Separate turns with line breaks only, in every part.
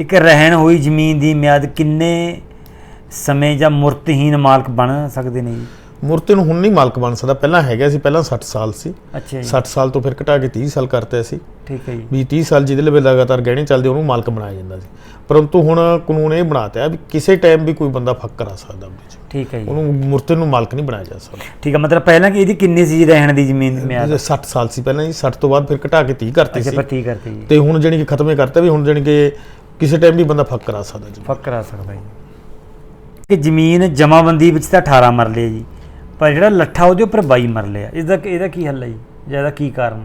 ਇੱਕ ਰਹਿਣ ਹੋਈ ਜ਼ਮੀਨ ਦੀ ਮਿਆਦ ਕਿੰਨੇ ਸਮੇਂ ਜਾਂ ਮੁਰਤਹੀਨ ਮਾਲਕ ਬਣ ਸਕਦੇ ਨੇ ਜੀ?
ਮੂਰਤੀ ਨੂੰ ਹੁਣ ਨਹੀਂ ਮਾਲਕ ਬਣ ਸਕਦਾ ਪਹਿਲਾਂ ਹੈਗਾ ਸੀ ਪਹਿਲਾਂ 60 ਸਾਲ ਸੀ।
ਅੱਛਾ ਜੀ।
60 ਸਾਲ ਤੋਂ ਫਿਰ ਘਟਾ ਕੇ 30 ਸਾਲ ਕਰਤੇ ਸੀ।
ਠੀਕ ਹੈ ਜੀ।
ਵੀ 30 ਸਾਲ ਜਿਹਦੇ ਲਈ ਲਗਾਤਾਰ ਗਹਿਣੇ ਚੱਲਦੇ ਉਹਨੂੰ ਮਾਲਕ ਬਣਾਇਆ ਜਾਂਦਾ ਸੀ। ਪਰੰਤੂ ਹੁਣ ਕਾਨੂੰਨ ਇਹ ਬਣਾਤਾ ਵੀ ਕਿਸੇ ਟਾਈਮ ਵੀ ਕੋਈ ਬੰਦਾ ਫੱਕ ਕਰਾ ਸਕਦਾ ਉਹਦੇ 'ਚ
ਠੀਕ ਹੈ ਜੀ।
ਉਹਨੂੰ ਮੂਰਤੀ ਨੂੰ ਮਾਲਕ ਨਹੀਂ ਬਣਾਇਆ ਜਾ ਸਕਦਾ।
ਠੀਕ ਹੈ ਮਤਲਬ ਪਹਿਲਾਂ ਕਿ ਇਹਦੀ ਕਿੰਨੀ ਸੀ ਰਹਿਣ ਦੀ ਜ਼ਮੀਨ ਦੀ ਮਿਆਦ?
ਇਹਦੇ 60 ਸਾਲ ਸੀ ਪਹਿਲਾਂ ਜੀ 60 ਤੋਂ ਬਾਅਦ ਫਿਰ ਘਟਾ ਕੇ 30 ਕਰਤੇ
ਅੱਛਾ
ਸੀ।
ਪਰ ਠੀਕ ਕਰਤੇ ਜੀ।
ਤੇ ਹੁਣ ਕਿ ਖਤਮ ਕਰਤਾ ਵੀ ਹੁਣ ਜਾਣੀ ਕਿ ਕਿਸੇ ਟਾਈਮ ਵੀ ਬੰਦਾ ਫੱਕ ਕਰਾ ਸਕਦਾ ਜੀ
ਫੱਕ ਕਰਾ ਸਕਦਾ ਜੀ। ਕਿ ਜ਼ਮੀਨ ਜਮਾਬੰਦੀ ਵਿੱਚ ਤਾਂ 18 ਮਰਲੇ ਜੀ। ਪਰ ਜਿਹੜਾ ਲੱਠਾ ਉਹਦੇ ਉੱਪਰ 22 ਮਰਲੇ ਆ ਇਹਦਾ ਇਹਦਾ ਕੀ ਹੱਲ ਹੈ ਜੀ? ਜਾਂ ਇਹਦਾ ਕੀ ਕਾਰਨ?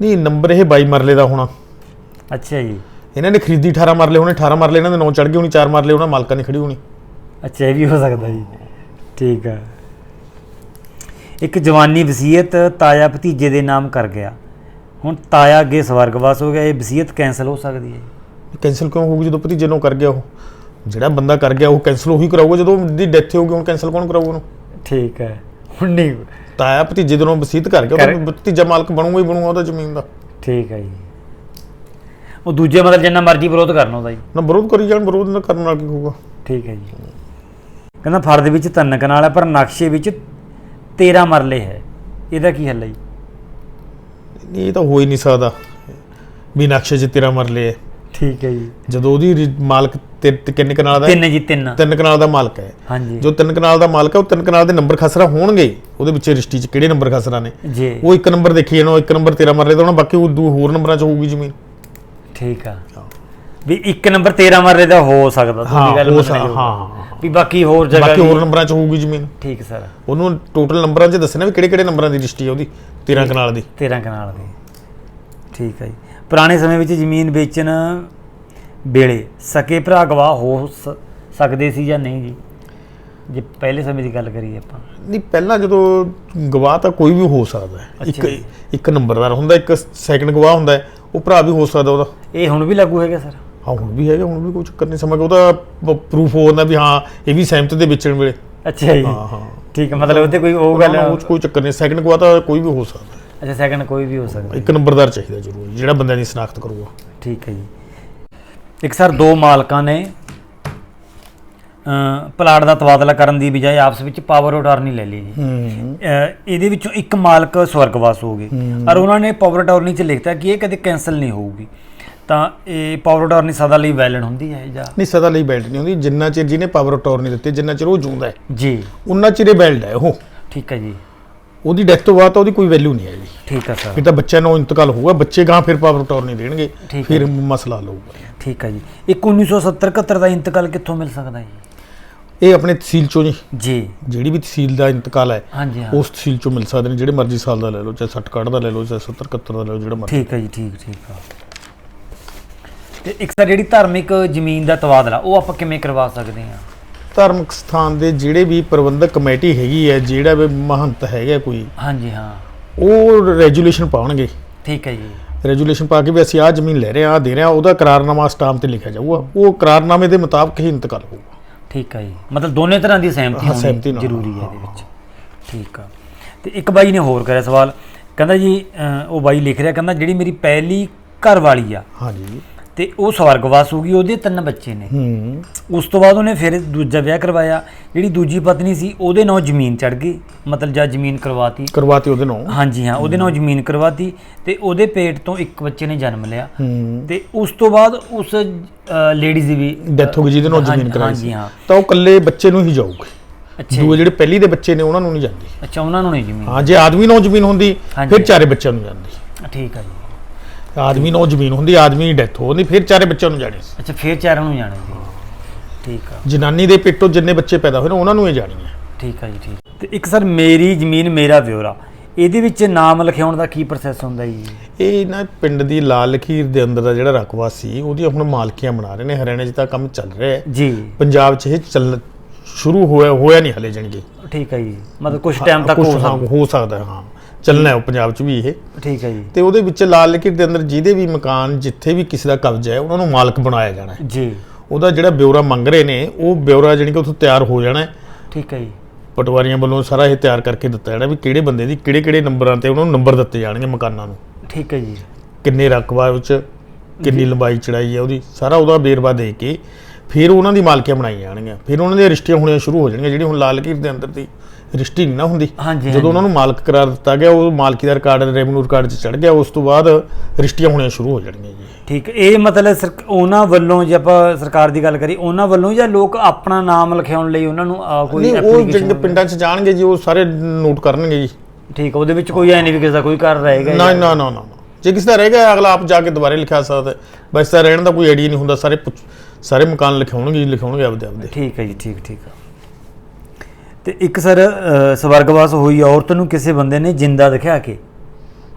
ਨਹੀਂ ਨੰਬਰ ਇਹ 22 ਮਰਲੇ ਦਾ ਹੋਣਾ।
ਅੱਛਾ ਜੀ।
ਇਹਨਾਂ ਨੇ ਖਰੀਦੀ 18 ਮਰਲੇ ਹੋਣੇ 18 ਮਰਲੇ ਇਹਨਾਂ ਦੇ ਨਾਂ ਚੜ ਗਏ ਹੋਣੀ 4 ਮਰਲੇ ਉਹਨਾਂ ਮਾਲਕਾਂ ਨੇ ਖੜੀ ਹੋਣੀ।
ਅੱਛਾ ਇਹ ਵੀ ਹੋ ਸਕਦਾ ਜੀ। ਠੀਕ ਹੈ ਇੱਕ ਜਵਾਨੀ ਵਸੀਅਤ ਤਾਇਆ ਭਤੀਜੇ ਦੇ ਨਾਮ ਕਰ ਗਿਆ। ਹੁਣ ਤਾਇਆ ਅੱਗੇ ਸਵਰਗਵਾਸ ਹੋ ਗਿਆ ਇਹ ਵਸੀਅਤ ਕੈਨਸਲ ਹੋ ਸਕਦੀ ਹੈ
ਕੈਂਸਲ ਕਿਉਂ ਹੋਊਗੀ ਜਦੋਂ ਭਤੀਜੇ ਨੂੰ ਕਰ ਗਿਆ ਉਹ? ਜਿਹੜਾ ਬੰਦਾ ਕਰ ਗਿਆ ਉਹ ਕੈਂਸਲ ਉਹੀ ਕਰਾਊਗਾ ਜਦੋਂ ਉਹਦੀ ਡੈਥ ਹੋਊਗੀ ਹੁਣ ਕੈਂਸਲ ਕੌਣ ਕਰਾਊਗਾ ਉਹਨੂੰ?
ਠੀਕ ਹੈ। ਹੁਣ ਨਹੀਂ।
ਤਾਇਆ ਭਤੀਜੇ ਦੇ ਨੂੰ ਵਸੀਤ ਕਰ ਗਿਆ ਉਹਦਾ ਭਤੀਜਾ ਮਾਲਕ ਬਣੂਗਾ ਹੀ ਬਣੂਗਾ ਉਹਦਾ ਜ਼ਮੀਨ ਦਾ।
ਠੀਕ ਹੈ ਜੀ। ਉਹ ਦੂਜੇ ਮਤਲਬ ਜਿੰਨਾ ਮਰਜ਼ੀ ਵਿਰੋਧ ਕਰਨਾ ਉਹਦਾ ਜੀ।
ਨਾ ਵਿਰੋਧ ਕਰੀ ਜਾਣ ਵਿਰੋਧ ਨਾ ਕਰਨ ਨਾਲ ਕੀ ਹੋਊਗਾ?
ਠੀਕ ਹੈ ਜੀ। ਕਹਿੰਦਾ ਫਰਦ ਵਿੱਚ ਤਿੰਨ ਕਨਾਲ ਹੈ ਪਰ ਨਕਸ਼ੇ ਵਿੱਚ 13 ਮਰਲੇ ਹੈ। ਇਹਦਾ ਕੀ ਹੱਲ ਹੈ ਜੀ?
ਇਹ ਤਾਂ ਹੋ ਹੀ ਨਹੀਂ ਸਕਦਾ ਵੀ ਨਕਸ਼ੇ 'ਚ ਤੇਰਾ ਮਰਲੇ ਹੈ।
ਠੀਕ ਹੈ ਜੀ।
ਜਦੋਂ ਉਹਦੀ ਮਾਲਕ ਕਿੰਨੇ ਕਨਾਲ ਦਾ?
ਤਿੰਨ ਜੀ ਤਿੰਨ।
ਤਿੰਨ ਕਨਾਲ ਦਾ ਮਾਲਕ ਹੈ।
ਹਾਂਜੀ।
ਜੋ ਤਿੰਨ ਕਨਾਲ ਦਾ ਮਾਲਕ ਹੈ ਉਹ ਤਿੰਨ ਕਨਾਲ ਦੇ ਨੰਬਰ ਖਸਰਾ ਹੋਣਗੇ। ਉਹਦੇ ਵਿੱਚ ਰਿਸ਼ਤੀ 'ਚ ਕਿਹੜੇ ਨੰਬਰ ਖਸਰਾ ਨੇ?
ਜੀ।
ਉਹ ਇੱਕ ਨੰਬਰ ਦੇਖੀ ਜਾਣਾ ਇੱਕ ਨੰਬਰ ਤੇਰਾ ਮਰਲੇ ਦਾ ਹੋਣਾ ਬਾਕੀ ਉਹ ਦੂ ਹੋਰ ਨੰਬਰਾਂ 'ਚ ਹੋਊਗੀ ਜ਼ਮੀਨ।
ਠੀਕ ਆ। ਵੀ ਇੱਕ ਨੰਬਰ 13 ਮਰਲੇ ਦਾ ਹੋ ਸਕਦਾ ਤੁਹਾਡੀ ਗੱਲ ਮੰਨਣੀ।
ਹਾਂ
ਵੀ ਬਾਕੀ ਹੋਰ ਜਗ੍ਹਾ
ਬਾਕੀ ਹੋਰ ਨੰਬਰਾਂ 'ਚ ਹੋਊਗੀ ਜ਼ਮੀਨ।
ਠੀਕ ਸਰ।
ਉਹਨੂੰ ਟੋਟਲ ਨੰਬਰਾਂ 'ਚ ਦੱਸਣਾ ਵੀ ਕਿਹੜੇ ਕਿਹੜੇ ਨੰਬਰਾਂ ਦੀ ਰਿਸ਼ਤੀ ਹੈ ਉਹਦੀ? 13 ਕਨਾਲ ਦੀ।
13 ਕਨਾਲ ਦੀ। ਠੀਕ ਹੈ ਜੀ। ਪੁਰਾਣੇ ਸਮੇਂ ਵਿੱਚ ਜ਼ਮੀਨ ਵੇਚਣ ਵੇਲੇ ਸਕੇ ਭਰਾ ਗਵਾਹ ਹੋ ਸਕਦੇ ਸੀ ਜਾਂ ਨਹੀਂ ਜੀ? ਜੇ ਪਹਿਲੇ ਸਮੇਂ ਦੀ ਗੱਲ ਕਰੀਏ ਆਪਾਂ।
ਨਹੀਂ ਪਹਿਲਾਂ ਜਦੋਂ ਗਵਾਹ ਤਾਂ ਕੋਈ ਵੀ ਹੋ ਸਕਦਾ ਹੈ। ਇੱਕ। ਇੱਕ ਨੰਬਰਦਾਰ ਹੁੰਦਾ ਇੱਕ ਸੈਕੰਡ ਗਵਾਹ ਹੁੰਦਾ ਹੈ, ਉਹ ਭਰਾ ਵੀ ਹੋ ਸਕਦਾ ਉਹਦਾ।
ਇਹ ਹੁਣ ਵੀ ਲਾਗੂ ਹੈਗਾ ਸਰ?
ਹਾਂ ਹੁਣ ਵੀ ਹੈਗਾ ਹੁਣ ਵੀ ਕੋਈ ਚੱਕਰ ਨਹੀਂ ਸਮਝ ਉਹਦਾ ਪ੍ਰੂਫ ਹੋ ਜਾਂਦਾ ਵੀ ਹਾਂ ਇਹ ਵੀ ਸਹਿਮਤ ਦੇ ਵੇਚਣ ਵੇਲੇ।
ਅੱਛਾ ਜੀ।
ਹਾਂ ਹਾਂ।
ਠੀਕ ਹੈ ਮਤਲਬ ਉੱਤੇ ਕੋਈ ਉਹ ਗੱਲ
ਕੋਈ ਚੱਕਰ ਨਹੀਂ ਸੈਕੰਡ ਗਵਾਹ ਤਾਂ ਕੋਈ ਵੀ ਹੋ ਸਕਦਾ।
ਅੱਛਾ ਸੈਕੰਡ ਕੋਈ ਵੀ ਹੋ ਸਕਦਾ
ਇੱਕ ਨੰਬਰਦਾਰ ਚਾਹੀਦਾ ਜ਼ਰੂਰ ਜਿਹੜਾ ਬੰਦਿਆਂ ਦੀ ਸ਼ਨਾਖਤ ਕਰੂਗਾ।
ਠੀਕ ਹੈ ਜੀ। ਇੱਕ ਸਰ ਦੋ ਮਾਲਕਾਂ ਨੇ ਅ ਪਲਾਟ ਦਾ ਤਬਾਦਲਾ ਕਰਨ ਦੀ ਬਜਾਏ ਆਪਸ ਵਿੱਚ ਪਾਵਰ ਅਟਾਰਨੀ ਲੈ ਲਈ ਜੀ।
ਹੂੰ।
ਅ, ਇਹਦੇ ਵਿੱਚੋਂ ਇੱਕ ਮਾਲਕ ਸਵਰਗਵਾਸ ਹੋ ਗਏ। ਔਰ ਉਹਨਾਂ ਨੇ ਪਾਵਰ ਅਟਾਰਨੀ 'ਚ ਲਿਖਤਾ ਕਿ ਇਹ ਕਦੇ ਕੈਨਸਲ ਨਹੀਂ ਹੋਊਗੀ। ਤਾਂ ਇਹ ਪਾਵਰ ਅਟਾਰਨੀ ਸਦਾ ਲਈ ਵੈਲਿਡ ਹੁੰਦੀ ਹੈ ਜਾਂ?
ਨਹੀਂ ਸਦਾ ਲਈ ਬੈਲਟ ਨਹੀਂ ਹੁੰਦੀ। ਜਿੰਨਾ ਚਿਰ ਜਿਹਨੇ ਪਾਵਰ ਅਟਾਰਨੀ ਦਿੱਤੀ ਜਿੰਨਾ ਚਿਰ ਉਹ ਜਿਉਂਦਾ ਹੈ।
ਜੀ।
ਉਨਾ ਚਿਰ ਇਹ ਬੈਲਟ ਹੈ ਉਹ।
ਠੀਕ ਹੈ ਜੀ।
ਉਹਦੀ ਡੈਥ ਤੋਂ ਬਾਅਦ ਤਾਂ ਉਹਦੀ ਕੋਈ ਵੈਲਿਊ ਨਹੀਂ ਹੈ ਜੀ
ਠੀਕ ਹੈ ਸਰ
ਫਿਰ ਤਾਂ ਬੱਚਿਆਂ ਨੂੰ ਇੰਤਕਾਲ ਹੋਊਗਾ ਬੱਚੇ ਗਾਂ ਫਿਰ ਪਾਵਰ ਅਟਾਰਨੀ ਦੇਣਗੇ
ਠੀਕ।
ਫਿਰ ਮਸਲਾ ਲਊਗਾ
ਠੀਕ ਹੈ ਜੀ। ਇੱਕ 1970 71 ਦਾ ਇੰਤਕਾਲ ਕਿੱਥੋਂ ਮਿਲ ਸਕਦਾ ਜੀ?
ਇਹ ਆਪਣੇ ਤਹਿਸੀਲ ਚੋਂ ਜੀ।
ਜੀ।
ਜਿਹੜੀ ਵੀ ਤਹਿਸੀਲ ਦਾ ਇੰਤਕਾਲ ਹੈ
ਹਾਂਜੀ ਹਾਂ।
ਉਸ ਤਹਿਸੀਲ ਚੋਂ ਮਿਲ ਸਕਦੇ ਨੇ ਜਿਹੜੇ ਮਰਜ਼ੀ ਸਾਲ ਦਾ ਲੈ ਲਓ ਚਾਹੇ 60 ਕੱਢ ਦਾ ਲੈ ਲਓ ਚਾਹੇ 70 71 ਦਾ ਲੈ ਲਓ ਜਿਹੜਾ ਮਰਜ਼ੀ।
ਠੀਕ ਹੈ ਜੀ ਠੀਕ ਠੀਕ ਆ ਤੇ ਇੱਕ ਸਰ ਜਿਹੜੀ ਧਾਰਮਿਕ ਜ਼ਮੀਨ ਦਾ ਤਬਾਦਲਾ ਉਹ ਆਪਾਂ ਕਿਵੇਂ ਕਰਵਾ ਸਕਦੇ ਹਾਂ?
ਧਾਰਮਿਕ ਸਥਾਨ ਦੇ ਜਿਹੜੇ ਵੀ ਪ੍ਰਬੰਧਕ ਕਮੇਟੀ ਹੈਗੀ ਹੈ ਜਿਹੜਾ ਵੀ ਮਹੰਤ ਹੈਗਾ ਕੋਈ
ਹਾਂਜੀ ਹਾਂ।
ਉਹ ਰੈਜੂਲੇਸ਼ਨ ਪਾਉਣਗੇ।
ਠੀਕ ਹੈ ਜੀ।
ਰੈਜੂਲੇਸ਼ਨ ਪਾ ਕੇ ਵੀ ਅਸੀਂ ਆਹ ਜ਼ਮੀਨ ਲੈ ਰਹੇ ਆਹ ਦੇ ਰਹੇ ਹਾਂ ਉਹਦਾ ਕਰਾਰਨਾਮਾ ਸਟਾਮ ਤੇ ਲਿਖਿਆ ਜਾਊਗਾ। ਉਹ ਕਰਾਰਨਾਮੇ ਦੇ ਮੁਤਾਬਕ ਹੀ ਇੰਤਕਾਲ ਹੋਊਗਾ।
ਠੀਕ ਹੈ ਜੀ। ਮਤਲਬ ਦੋਨੇ ਤਰ੍ਹਾਂ ਦੀ ਸਹਿਮਤੀ ਹੋਣੀ ਜ਼ਰੂਰੀ ਹੈ ਇਹਦੇ ਵਿੱਚ। ਠੀਕ ਆ। ਤੇ ਇੱਕ ਬਾਈ ਨੇ ਹੋਰ ਕਰਿਆ ਸਵਾਲ। ਕਹਿੰਦਾ ਜੀ ਉਹ ਬਾਈ ਲਿਖ ਰਿਹਾ ਕਹਿੰਦਾ ਜਿਹੜੀ ਮੇਰੀ ਪਹਿਲੀ ਘਰ ਵਾਲੀ ਆ
ਹਾਂਜੀ।
ਤੇ ਉਹ ਸਵਰਗਵਾਸ ਹੋ ਗਈ ਉਹਦੇ ਤਿੰਨ ਬੱਚੇ ਨੇ।
ਹੂੰ।
ਉਸ ਤੋਂ ਬਾਅਦ ਉਹਨੇ ਫਿਰ ਦੂਜਾ ਵਿਆਹ ਕਰਵਾਇਆ। ਜਿਹੜੀ ਦੂਜੀ ਪਤਨੀ ਸੀ ਉਹਦੇ ਨਾਂ ਜ਼ਮੀਨ ਚੜ ਗਈ। ਮਤਲਬ ਜਾਂ ਜ਼ਮੀਨ ਕਰਵਾਤੀ।
ਕਰਵਾਤੀ ਉਹਦੇ ਨਾਲ।
ਹਾਂਜੀ ਹਾਂ ਉਹਦੇ ਨਾਲ ਜ਼ਮੀਨ ਕਰਵਾਤੀ ਤੇ ਉਹਦੇ ਪੇਟ ਤੋਂ ਇੱਕ ਬੱਚੇ ਨੇ ਜਨਮ ਲਿਆ।
ਹੂੰ।
ਤੇ ਉਸ ਤੋਂ ਬਾਅਦ ਉਸ ਲੇਡੀਜ਼ ਦੀ ਵੀ
ਡੈਥ ਹੋ ਗਈ ਜਿਹਦੇ ਨਾਲ
ਹਾਂਜੀ-
ਜ਼ਮੀਨ ਕਰਾਈ ਸੀ।
ਹਾਂਜੀ ਹਾਂ।
ਤਾਂ ਉਹ ਇਕੱਲੇ ਬੱਚੇ ਨੂੰ ਹੀ ਜਾਊਗੀ।
ਅੱਛਾ
ਦੂਏ ਜਿਹੜੇ ਪਹਿਲੀ ਦੇ ਬੱਚੇ ਨੇ ਉਹਨਾਂ ਨੂੰ ਨਹੀਂ ਜਾਂਦੀ।
ਅੱਛਾ ਉਹਨਾਂ ਨੂੰ ਨਹੀਂ ਜ਼ਮੀਨ।
ਹਾਂ ਜੇ ਆਦਮੀ ਨਾਲ ਜ਼ਮੀਨ ਹੁੰਦੀ। ਫਿਰ ਚਾਰੇ ਬੱਚਿਆਂ ਨੂੰ ਜਾਂਦੀ।
ਠੀਕ ਹੈ ਜੀ।
ਆਦਮੀ ਨਾਲ ਜ਼ਮੀਨ ਹੁੰਦੀ ਆਦਮੀ ਦੀ ਡੈਥ ਹੋ ਫਿਰ ਚਾਰੇ ਬੱਚਿਆਂ ਨੂੰ ਜਾਣੀ। ਸੀ
ਅੱਛਾ ਫੇਰ ਚਾਰਾਂ ਨੂੰ ਜਾਣਾ ਜੀ ਠੀਕ ਆ।
ਜਨਾਨੀ ਦੇ ਪੇਟੋਂ ਜਿੰਨੇ ਬੱਚੇ ਪੈਦਾ ਹੋਏ ਨੇ ਉਹਨਾਂ ਨੂੰ ਇਹ ਜਾਣੀ ਹੈ।
ਠੀਕ ਆ ਜੀ ਠੀਕ। ਤੇ ਇੱਕ ਸਰ ਮੇਰੀ ਜ਼ਮੀਨ ਮੇਰਾ ਵਿਉਰਾ ਇਹਦੇ ਵਿੱਚ ਨਾਮ ਲਿਖਾਉਣ ਦਾ ਕੀ ਪ੍ਰੋਸੈਸ ਹੁੰਦਾ ਜੀ?
ਇਹ ਨਾ ਪਿੰਡ ਦੀ ਲਾਲ ਲਖੀਰ ਦੇ ਅੰਦਰ ਦਾ ਜਿਹੜਾ ਰਕਬਾ ਸੀ ਉਹਦੀਆਂ ਹੁਣ ਮਾਲਕੀਆਂ ਬਣਾ ਰਹੇ ਨੇ ਹਰਿਆਣੇ 'ਚ ਤਾਂ ਕੰਮ ਚੱਲ ਰਿਹਾ ਹੈ।
ਜੀ।
ਪੰਜਾਬ 'ਚ ਇਹ ਚੱਲ ਸ਼ੁਰੂ ਹੋਇਆ ਹੋਇਆ ਨਹੀਂ ਹਲੇ ਜਾਣੀ ਕਿ।
ਠੀਕ ਹੈ ਜੀ। ਮਤਲਬ ਕੁਝ ਟਾਈਮ ਤੱਕ ਹਾਂ, ਸਕਦਾ।
ਹੋ ਸਕਦਾ ਹੈ, ਹਾਂ। ਚੱਲਣਾ ਹੈ ਉਹ ਪੰਜਾਬ 'ਚ ਵੀ ਇਹ।
ਠੀਕ ਹੈ ਜੀ।
ਤੇ ਉਹਦੇ ਵਿੱਚ ਲਾਲ ਲਕੀਰ ਦੇ ਅੰਦਰ ਜਿਹਦੇ ਵੀ ਮਕਾਨ ਜਿੱਥੇ ਵੀ ਕਿਸੇ ਦਾ ਕਬਜ਼ਾ ਹੈ ਉਹਨਾਂ ਨੂੰ ਮਾਲਕ ਬਣਾਇਆ ਜਾਣਾ ਹੈ।
ਜੀ।
ਉਹਦਾ ਜਿਹੜਾ ਬਿਊਰਾ ਮੰਗ ਰਹੇ ਨੇ ਉਹ ਬਿਊਰਾ ਜਾਣੀ ਕਿ ਉੱਥੋਂ ਤਿਆਰ ਹੋ ਜਾਣਾ ਹੈ।
ਠੀਕ ਹੈ ਜੀ।
ਪਟਵਾਰੀਆਂ ਵੱਲੋਂ ਸਾਰਾ ਇਹ ਤਿਆਰ ਕਰਕੇ ਦਿੱਤਾ ਜਾਣਾ ਵੀ ਕਿਹੜੇ ਬੰਦੇ ਦੀ ਕਿਹੜੇ ਕਿਹੜੇ ਨੰਬਰਾਂ ਤੇ ਉਹਨਾਂ ਨੂੰ ਨੰਬਰ ਦਿੱਤੇ ਜਾਣਗੇ ਮਕਾਨਾਂ ਨੂੰ।
ਠੀਕ ਹੈ ਜੀ।
ਕਿੰਨੇ ਰਕਬਾ ਵਿੱਚ ਕਿੰਨੀ ਲੰਬਾਈ ਚੜਾਈ ਹੈ ਉਹਦੀ ਸਾਰਾ ਉਹਦਾ ਵੇਰਵਾ ਦੇ ਕੇ ਫਿਰ ਉਹਨਾਂ ਦੀ ਮਾਲਕੀਆਂ ਬਣਾਈ ਜਾਣਗੀਆਂ। ਫਿਰ ਉਹਨਾਂ ਦੀਆਂ ਰਿਸ਼ਤੀਆਂ ਹੋਣੀਆਂ ਸ਼ੁਰੂ ਹੋ ਜਾਣਗੀਆਂ ਜਿਹੜੀ ਹੁਣ ਲਾਲ ਕੀਰ ਦੇ ਅੰਦਰ ਦੀ ਰਿਸ਼ਤੀ ਨਹੀਂ ਨਾ ਹੁੰਦੀ। ਜਦੋਂ ਉਹਨਾਂ ਨੂੰ ਮਾਲਕ ਕਰਾਰ ਦਿੱਤਾ ਗਿਆ ਉਹ ਮਾਲਕੀ ਦਾ ਰਿਕਾਰਡ ਰੈਵਨਿਊ ਰਿਕਾਰਡ 'ਚ ਚੜ ਗਿਆ ਉਸ ਤੋਂ ਬਾਅਦ ਰਿਸ਼ਤੀਆਂ ਹੋਣੀਆਂ ਸ਼ੁਰੂ ਹੋ ਜਾਣਗੀਆਂ ਜੀ।
ਠੀਕ। ਇਹ ਮਤਲਬ ਉਹਨਾਂ ਵੱਲੋਂ ਜੇ ਆਪਾਂ ਸਰਕਾਰ ਦੀ ਗੱਲ ਕਰੀ ਉਹਨਾਂ ਵੱਲੋਂ ਜਾਂ ਲੋਕ ਆਪਣਾ ਨਾਮ ਲਿਖਾਉਣ ਲਈ ਉਹਨਾਂ ਨੂੰ ਕੋਈ
ਨਹੀਂ ਉਹ ਜਿਹੜੇ ਪਿੰਡਾਂ 'ਚ ਜਾਣਗੇ ਜੀ ਉਹ ਸਾਰੇ ਨੋਟ ਕਰਨਗੇ ਜੀ।
ਠੀਕ ਉਹਦੇ ਵਿੱਚ ਕੋਈ ਐ ਨਹੀਂ ਵੀ ਕਿਸੇ ਦਾ ਕੋਈ ਕਰ ਰਹੇਗਾ
ਨਾ ਨਾ ਨਾ ਨਾ। ਜੇ ਕਿਸੇ ਦਾ ਰਹਿ ਗਿਆ ਅਗਲਾ ਆਪ ਜਾ ਕੇ ਦੁਬਾਰੇ ਲਿਖਾ ਸਕਦਾ। ਬਸ ਤਾਂ ਰਹਿਣ ਦਾ ਕੋਈ ਆਈਡੀਆ ਨਹੀਂ ਹੁੰਦਾ ਸਾਰੇ ਪੁੱਛ- ਸਾਰੇ ਮਕਾਨ ਲਿਖਾਉਣਗੇ ਲਿਖਾਉਣਗੇ ਆਪਦੇ ਆਪਦੇ।
ਠੀਕ ਹੈ ਜੀ ਠੀਕ ਠੀਕ ਆ ਤੇ ਇੱਕ ਸਰ ਸਵਰਗਵਾਸ ਹੋਈ ਔਰਤ ਨੂੰ ਕਿਸੇ ਬੰਦੇ ਨੇ ਜਿੰਦਾ ਦਿਖਾ ਕੇ।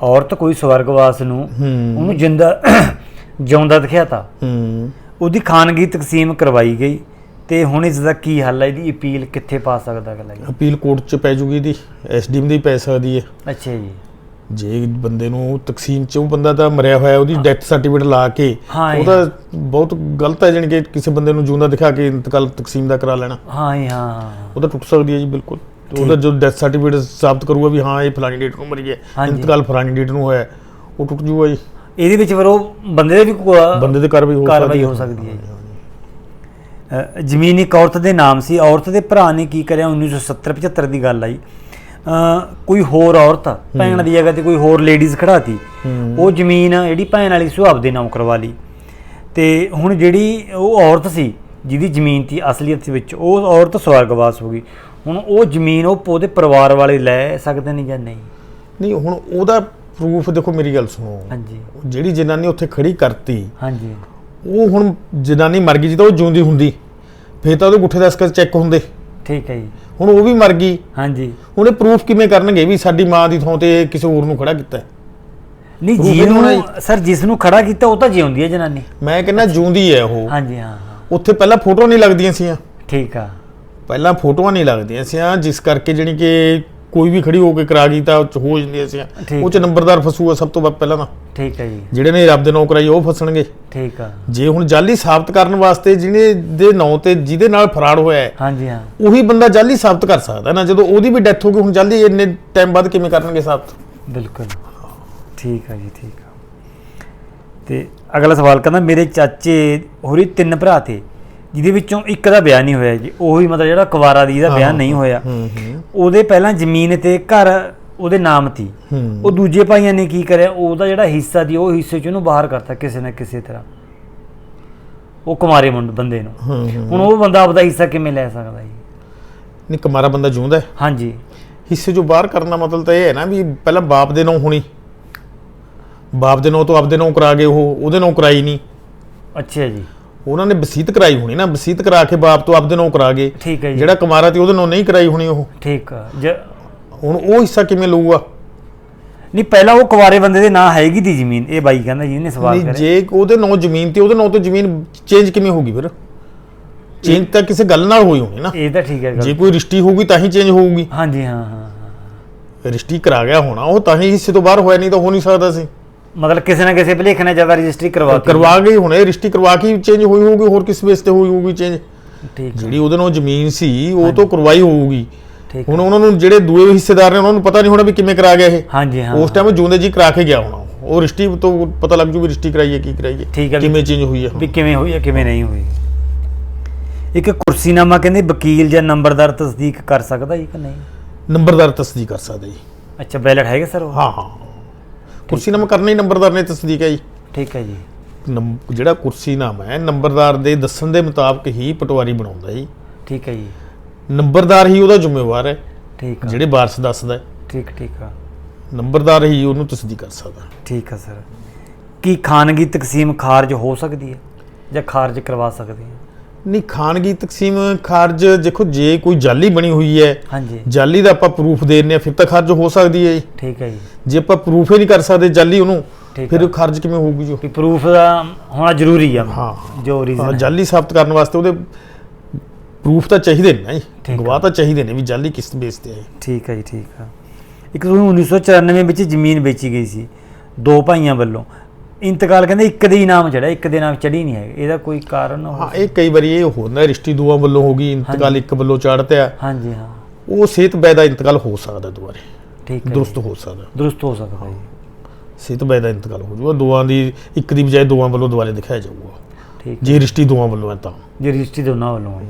ਔਰਤ ਕੋਈ ਸਵਰਗਵਾਸ ਨੂੰ ਉਹਨੂੰ ਜਿੰਦਾ ਜਿਉਂਦਾ ਦਿਖਿਆ ਤਾ
ਹੂੰ।
ਉਹਦੀ ਖਾਨਗੀ ਤਕਸੀਮ ਕਰਵਾਈ ਗਈ ਤੇ ਹੁਣ ਇਸ ਦਾ ਕੀ ਹੱਲ ਹੈ ਇਹਦੀ ਅਪੀਲ ਕਿੱਥੇ ਪਾ ਸਕਦਾ ਅਗਲਾ ਜੀ?
ਅਪੀਲ ਕੋਰਟ 'ਚ ਪੈ ਜੂਗੀ ਦੀ ਐਸਡੀਐਮ ਦੀ ਪੈ ਸਕਦੀ ਹੈ।
ਅੱਛਾ ਜੀ।
ਜੇ ਬੰਦੇ ਨੂੰ ਤਕਸੀਮ 'ਚ ਬੰਦਾ ਤਾਂ ਮਰਿਆ ਹੋਇਆ ਉਹਦੀ ਡੈਥ ਸਰਟੀਫਿਕੇਟ ਲਾ ਕੇ
ਹਾਂ,
ਉਹ ਤਾਂ ਬਹੁਤ ਗਲਤ ਹੈ ਕਿ ਕਿਸੇ ਬੰਦੇ ਨੂੰ ਜਿਉਂਦਾ ਦਿਖਾ ਕੇ ਇੰਤਕਾਲ ਤਕਸੀਮ ਦਾ ਕਰਾ ਲੈਣਾ।
ਹਾਂ ਹਾਂ।
ਉਹ ਤਾਂ ਟੁੱਟ ਸਕਦੀ ਹੈ ਜੀ ਬਿਲਕੁਲ। ਉਹਦਾ ਜੋ ਡੈਥ ਸਰਟੀਫਿਕੇਟ ਸਾਬਤ ਕਰੂਗਾ ਵੀ ਹਾਂ ਇਹ ਫਲਾਣੀ ਡੇਟ ਨੂੰ ਮਰੀ ਹੈ। ਇੰਤਕਾਲ ਫਲਾਣੀ ਡੇਟ ਨੂੰ ਹੋਇਆ ਉਹ ਟੁੱਟ ਜੂਗਾ ਜੀ।
ਇਹਦੇ ਵਿੱਚ ਫਿਰ ਉਹ ਬੰਦੇ ਦੇ ਵੀ
ਬੰਦੇ ਤੇ ਕਾਰਵਾਈ ਹੋ ਸਕਦੀ
ਹੋ। ਸਕਦੀ ਹੈ ਜ਼ਮੀਨ ਇੱਕ ਔਰਤ ਦੇ ਨਾਮ ਸੀ। ਔਰਤ ਦੇ ਭਰਾ ਨੇ ਕੀ ਕਰਿਆ? 1970 75 ਦੀ ਗੱਲ ਆਈ। ਕੋਈ ਹੋਰ ਔਰਤ ਭੈਣ ਦੀ ਜਗ੍ਹਾ ਤੇ ਕੋਈ ਹੋਰ ਲੇਡੀਜ਼ ਖੜਾਤੀ। ਉਹ ਜ਼ਮੀਨ ਜਿਹੜੀ ਭੈਣ ਵਾਲੀ ਸੀ ਉਹ ਆਪਦੇ ਨਾਮ ਕਰਵਾ ਲਈ। ਤੇ ਹੁਣ ਜਿਹੜੀ ਉਹ ਔਰਤ ਸੀ ਜਿਹਦੀ ਜ਼ਮੀਨ ਸੀ ਅਸਲੀਅਤ ਵਿੱਚ ਉਹ ਔਰਤ ਸਵਰਗਵਾਸ ਹੋ ਗਈ। ਹੁਣ ਉਹ ਜ਼ਮੀਨ ਉਹ ਉਹਦੇ ਪਰਿਵਾਰ ਵਾਲੇ ਲੈ ਸਕਦੇ ਨੇ ਜਾਂ ਨਹੀਂ?
ਨਹੀਂ ਹੁਣ ਉਹਦਾ ਪ੍ਰੂਫ ਦੇਖੋ ਮੇਰੀ ਗੱਲ ਸੁਣੋ।
ਹਾਂਜੀ।
ਜਿਹੜੀ ਜਨਾਨੀ ਉੱਥੇ ਖੜੀ ਕਰਤੀ
ਹਾਂਜੀ।
ਉਹ ਹੁਣ ਜਨਾਨੀ ਮਰ ਗਈ ਜਦੋਂ ਉਹ ਜਿਉਂਦੀ ਹੁੰਦੀ ਫੇਰ ਤਾਂ ਉਹਦੇ ਗੁੱਠੇ ਦਾ ਅਸਕਰ ਚੈੱਕ ਹੁੰਦੇ।
ਠੀਕ ਹੈ ਜੀ।
ਹੁਣ ਉਹ ਵੀ ਮਰ ਗਈ।
ਹਾਂਜੀ।
ਹੁਣ ਇਹ ਪ੍ਰੂਫ ਕਿਵੇਂ ਕਰਨਗੇ ਵੀ ਸਾਡੀ ਮਾਂ ਦੀ ਥਾਂ ਤੇ ਕਿਸੇ ਹੋਰ ਨੂੰ ਖੜਾ ਕੀਤਾ ਹੈ?
ਨਹੀਂ ਜੀ
ਹੋਣਾ
ਨੂੰ ਸਰ ਜਿਸ ਨੂੰ ਖੜਾ ਕੀਤਾ ਉਹ ਤਾਂ ਜਿਉਂਦੀ ਹੈ ਜਨਾਨੀ।
ਮੈਂ ਕਹਿੰਦਾ ਜਿਉਂਦੀ ਹੈ ਉਹ।
ਹਾਂਜੀ ਹਾਂ ਹਾਂ।
ਉੱਥੇ ਪਹਿਲਾਂ ਫੋਟੋ ਨਹੀਂ ਲੱਗਦੀਆਂ ਸੀਆਂ।
ਠੀਕ ਆ।
ਪਹਿਲਾਂ ਫੋਟੋਆਂ ਨਹੀਂ ਲੱਗਦੀਆਂ ਸੀਆਂ ਜਿਸ ਕਰਕੇ ਜਿਹੜੀ ਕਿ ਕੋਈ ਵੀ ਖੜੀ ਹੋ ਕੇ ਕਰਾ ਗਈ ਤਾਂ ਉਹ ਹੋ ਜਾਂਦੀਆਂ
ਠੀਕ
ਉਹ ਚ ਨੰਬਰਦਾਰ ਫਸੂਗਾ ਸਭ ਤੋਂ ਪਹਿਲਾਂ ਤਾਂ।
ਠੀਕ ਹੈ ਜੀ।
ਜਿਹੜੇ ਨੇ ਰੱਬ ਦੇ ਨਾਂ ਕਰਾਈ ਉਹ ਫਸਣਗੇ।
ਠੀਕ ਆ।
ਜੇ ਹੁਣ ਜਾਲੀ ਸਾਬਤ ਕਰਨ ਵਾਸਤੇ ਜਿਹਨੇ ਦੇ ਨਾਂ ਤੇ ਜਿਹਦੇ ਨਾਲ ਫਰਾਡ ਹੋਇਆ ਹੈ
ਹਾਂਜੀ ਹਾਂ।
ਉਹੀ ਬੰਦਾ ਜਾਲੀ ਸਾਬਤ ਕਰ ਸਕਦਾ ਨਾ। ਜਦੋਂ ਉਹਦੀ ਵੀ ਡੈਥ ਹੋ ਗਈ ਹੁਣ ਜਾਲੀ ਇੰਨੇ ਟਾਈਮ ਬਾਅਦ ਕਿਵੇਂ ਕਰਨਗੇ ਸਾਬਤ?
ਬਿਲਕੁਲ। ਠੀਕ ਆ ਜੀ ਠੀਕ ਆ। ਤੇ ਅਗਲਾ ਸਵਾਲ ਕਹਿੰਦਾ ਮੇਰੇ ਚਾਚੇ ਹੋਰੀ ਤਿੰਨ ਭਰਾ ਤੇ। ਜਿਹਦੇ ਵਿੱਚੋਂ ਇੱਕ ਦਾ ਵਿਆਹ ਨਹੀਂ ਹੋਇਆ ਜੀ। ਉਹੀ ਮਤਲਬ ਜਿਹੜਾ ਕੁਵਾਰਾ ਦੀ ਇਹਦਾ ਵਿਆਹ ਨਹੀਂ ਹੋਇਆ। ਉਹਦੇ ਪਹਿਲਾਂ ਜ਼ਮੀਨ ਤੇ ਘਰ ਉਹਦੇ ਨਾਮ ਤੀ ਉਹ ਦੂਜੇ ਭਾਈਆਂ ਨੇ ਕੀ ਕਰਿਆ ਉਹਦਾ ਜਿਹੜਾ ਹਿੱਸਾ ਦੀ ਉਹ ਹਿੱਸੇ ਚ ਉਹਨੂੰ ਬਾਹਰ ਕਰਤਾ ਕਿਸੇ ਨਾ ਕਿਸੇ ਤਰ੍ਹਾਂ। ਉਹ ਕੁਮਾਰੇ ਮੁੰਡ ਬੰਦੇ ਨੂੰ। ਹੁਣ ਉਹ ਬੰਦਾ ਆਪਦਾ ਹਿੱਸਾ ਕਿਵੇਂ ਲੈ ਸਕਦਾ ਜੀ?
ਨਹੀਂ ਕਮਾਰਾ ਬੰਦਾ ਜਿਉਂਦਾ ਹੈ।
ਹਾਂਜੀ।
ਹਿੱਸੇ ਜੋ ਬਾਹਰ ਕਰਨ ਦਾ ਮਤਲਬ ਤਾਂ ਇਹ ਹੈ ਨਾ ਵੀ ਪਹਿਲਾਂ ਬਾਪ ਦੇ ਨਾਂ ਹੋਣੀ। ਬਾਪ ਦੇ ਨਾਂ ਤੋਂ ਆਪਦੇ ਨਾਂ ਕਰਾ ਗਏ ਉਹ ਉਹਦੇ ਨਾਂ ਕਰਾਈ ਨਹੀਂ।
ਅੱਛਾ ਜੀ।
ਉਹਨਾਂ ਨੇ ਵਸੀਤ ਕਰਾਈ ਹੋਣੀ ਨਾ ਵਸੀਤ ਕਰਾ ਕੇ ਬਾਪ ਤੋਂ ਆਪਦੇ ਨਾਂ ਕਰਾ ਗਏ।
ਠੀਕ ਹੈ ਜੀ।
ਜਿਹੜਾ ਕਮਾਰਾ ਤੇ ਉਹਦੇ ਨਾਂ ਨਹੀਂ ਕਰਾਈ ਹੋਣੀ ਉਹ।
ਠੀਕ ਆ। ਜ-
ਹੁਣ ਉਹ ਹਿੱਸਾ ਕਿਵੇਂ ਲਊਗਾ?
ਨਹੀਂ ਪਹਿਲਾਂ ਉਹ ਕੁਵਾਰੇ ਬੰਦੇ ਦੇ ਨਾਂ ਹੈਗੀ ਦੀ ਜ਼ਮੀਨ ਇਹ ਬਾਈ ਕਹਿੰਦਾ ਜੀ ਇਹਨੇ ਸਵਾਲ
ਨਹੀਂ
ਕਰਿਆ।
ਜੇ ਉਹਦੇ ਨਾਂ ਜ਼ਮੀਨ ਤੇ ਉਹਦੇ ਨਾਂ ਤੋਂ ਜ਼ਮੀਨ ਚੇਂਜ ਕਿਵੇਂ ਹੋਊਗੀ ਫਿਰ? ਚੇਂਜ ਤਾਂ ਕਿਸੇ ਗੱਲ ਨਾਲ ਹੋਈ ਹੋਣੀ ਨਾ।
ਇਹ ਤਾਂ ਠੀਕ ਹੈ ਗੱਲ।
ਜੇ ਕੋਈ ਰਿਸ਼ਤੀ ਹੋਊਗੀ ਤਾਂ ਹੀ ਚੇਂਜ ਹੋਊਗੀ।
ਹਾਂਜੀ ਹਾਂ ਹਾਂ।
ਰਿਸ਼ਤੀ ਕਰਾ ਗਿਆ ਹੋਣਾ ਉਹ ਤਾਂ ਹੀ ਹਿੱਸੇ ਤੋਂ ਬਾਹਰ ਹੋਇਆ ਨਹੀਂ ਤਾਂ ਹੋ ਨਹੀਂ ਸਕਦਾ ਸੀ।
ਮਤਲਬ ਕਿਸੇ ਨਾ ਕਿਸੇ ਭਲੇਖ ਨਾਲ ਜ਼ਿਆਦਾ ਰਜਿਸਟਰੀ ਕਰਵਾਤੀ
ਕਰਵਾ ਗਈ ਹੁਣੇ ਰਿਸ਼ਤੀ ਕਰਵਾ ਕੇ ਚੇਂਜ ਹੋਈ ਹੋਊਗੀ ਹੋਰ ਕਿਸ ਬੇਸ ਤੇ ਹੋਈ ਹੋਊਗੀ ਚੇਂਜ
ਠੀਕ
ਜਿਹੜੀ ਉਹਦੇ ਨਾਲ ਜ਼ਮੀਨ ਸੀ ਉਹ ਤੋਂ ਕਰਵਾਈ ਹੋਊਗੀ।
ਠੀਕ
ਹੁਣ ਉਹਨਾਂ ਨੂੰ ਜਿਹੜੇ ਦੂਏ ਹਿੱਸੇਦਾਰ ਨੇ ਉਹਨਾਂ ਨੂੰ ਪਤਾ ਨਹੀਂ ਹੋਣਾ ਵੀ ਕਿਵੇਂ ਕਰਾ ਗਿਆ ਇਹ।
ਹਾਂਜੀ ਹਾਂ।
ਉਸ ਟਾਈਮ ਜੂੰਦੇ ਜੀ ਕਰਾ ਕੇ ਗਿਆ ਹੋਣਾ ਉਹ। ਰਿਸ਼ਤੀ ਤੋਂ ਪਤਾ ਲੱਗ ਜੂ ਵੀ ਰਿਸ਼ਤੀ ਕਰਾਈ ਹੈ ਕੀ ਕਰਾਈ ਹੈ
ਠੀਕ ਹੈ ਵੀ-
ਕਿਵੇਂ ਚੇਂਜ ਹੋਈ ਹੈ
ਵੀ ਕਿਵੇਂ ਹੋਈ ਹੈ ਕਿਵੇਂ ਨਹੀਂ ਹੋਈ। ਇੱਕ ਕੁਰਸੀਨਾਮਾ ਕਹਿੰਦੇ ਵਕੀਲ ਜਾਂ ਨੰਬਰਦਾਰ ਤਸਦੀਕ ਕਰ ਸਕਦਾ ਜੀ ਕਿ ਨਹੀਂ?
ਨੰਬਰਦਾਰ ਤਸਦੀਕ ਕਰ ਸਕਦਾ ਜੀ।
ਅੱਛਾ ਬੈਲਟ ਹੈਗਾ ਸਰ
ਹਾਂ ਹਾਂ। ਕੁਰਸੀ ਨਾਮ ਕਰਨਾ ਹੀ ਨੰਬਰਦਾਰ ਨੇ ਤਸਦੀਕ ਹੈ ਜੀ।
ਠੀਕ ਹੈ ਜੀ।
ਨੰਬ- ਜਿਹੜਾ ਕੁਰਸੀ ਨਾਮ ਹੈ ਨੰਬਰਦਾਰ ਦੇ ਦੱਸਣ ਦੇ ਮੁਤਾਬਕ ਹੀ ਪਟਵਾਰੀ ਬਣਾਉਂਦਾ ਜੀ।
ਠੀਕ ਹੈ ਜੀ।
ਨੰਬਰਦਾਰ ਹੀ ਉਹਦਾ ਜ਼ਿੰਮੇਵਾਰ ਹੈ।
ਠੀਕ ਆ।
ਜਿਹੜੇ ਵਾਰਸ ਦੱਸਦਾ ਹੈ।
ਠੀਕ ਠੀਕ ਆ।
ਨੰਬਰਦਾਰ ਹੀ ਉਹਨੂੰ ਤਸਦੀਕ ਕਰ ਸਕਦਾ।
ਠੀਕ ਆ ਸਰ। ਕੀ ਖਾਨਗੀ ਤਕਸੀਮ ਖਾਰਜ ਹੋ ਸਕਦੀ ਹੈ ਜਾਂ ਖਾਰਜ ਕਰਵਾ ਸਕਦੇ ਹਾਂ?
ਨਹੀਂ ਖਾਨਗੀ ਤਕਸੀਮ ਖਾਰਜ ਦੇਖੋ ਜੇ ਕੋਈ ਜਾਲੀ ਬਣੀ ਹੋਈ ਹੈ
ਹਾਂਜੀ।
ਜਾਲੀ ਦਾ ਆਪਾਂ ਪ੍ਰੂਫ ਦੇ ਦਿੰਦੇ ਆ ਫਿਰ ਤਾਂ ਖਾਰਜ ਹੋ ਸਕਦੀ ਹੈ ਜੀ।
ਠੀਕ ਹੈ ਜੀ।
ਜੇ ਆਪਾਂ ਪ੍ਰੂਫ ਹੀ ਨਹੀਂ ਕਰ ਸਕਦੇ ਜਾਲੀ ਉਹਨੂੰ
ਠੀਕ
ਫਿਰ
ਆ।
ਖਾਰਜ ਕਿਵੇਂ ਹੋਊਗੀ ਜੋ
ਵੀ ਪ੍ਰੂਫ ਦਾ ਹੋਣਾ ਜ਼ਰੂਰੀ ਆ
ਹਾਂ।
ਜੋ
ਹਾਂ,
ਰੀਜ਼ਨ
ਜਾਲੀ ਸਾਬਤ ਕਰਨ ਵਾਸਤੇ ਉਹਦੇ ਪ੍ਰੂਫ ਤਾਂ ਚਾਹੀਦੇ ਨੇ ਨਾ ਜੀ।
ਆ।
ਗਵਾਹ ਤਾਂ ਚਾਹੀਦੇ ਨੇ ਵੀ ਜਾਲੀ ਕਿਸ ਬੇਸ ਤੇ ਹੈ।
ਠੀਕ ਹੈ ਜੀ ਠੀਕ ਆ। ਇੱਕ ਤੁਹਾਨੂੰ 1994 ਵਿੱਚ ਜ਼ਮੀਨ ਵੇਚੀ ਗਈ ਸੀ ਦੋ ਭਾਈਆਂ ਵੱਲੋਂ। ਇੰਤਕਾਲ ਕਹਿੰਦੇ ਇੱਕ ਦੇ ਹੀ ਨਾਮ ਚੜਿਆ ਇੱਕ ਦੇ ਨਾਮ ਚੜੀ ਨਹੀਂ ਹੈ ਇਹਦਾ ਕੋਈ ਕਾਰਨ ਹੋ-
ਹਾਂ ਇਹ ਕਈ ਵਾਰੀ ਇਹ ਹੁੰਦਾ ਰਿਸ਼ਤੀ ਦੂਆਂ ਵੱਲੋਂ ਹੋ ਗਈ ਇੰਤਕਾਲ ਇੱਕ ਵੱਲੋਂ ਚਾੜਤਿਆ
ਹਾਂਜੀ ਹਾਂ।
ਉਹ ਸਿਹਤ ਬੈ ਦਾ ਇੰਤਕਾਲ ਹੋ ਸਕਦਾ ਦੁਬਾਰੇ।
ਠੀਕ ਹੈ
ਦਰੁਸਤ। ਹੋ ਸਕਦਾ।
ਦਰੁਸਤ ਹੋ ਸਕਦਾ ਜੀ।
ਸਿਹਤ ਬਾਈ ਦਾ ਇੰਤਕਾਲ ਹੋ ਜਾਊਗਾ ਦੋਵਾਂ ਦੀ ਇੱਕ ਦੀ ਬਜਾਏ ਦੋਵਾਂ ਵੱਲੋਂ ਦੁਬਾਰੇ ਦਿਖਾਇਆ ਜਾਊਗਾ।
ਠੀਕ
ਜੇ ਰਿਸ਼ਤੀ ਦੋਵਾਂ ਵੱਲੋਂ ਹੈ ਤਾਂ।
ਜੇ ਰਜਿਸਟਰੀ ਦੋਨਾਂ ਵੱਲੋਂ ਹੈ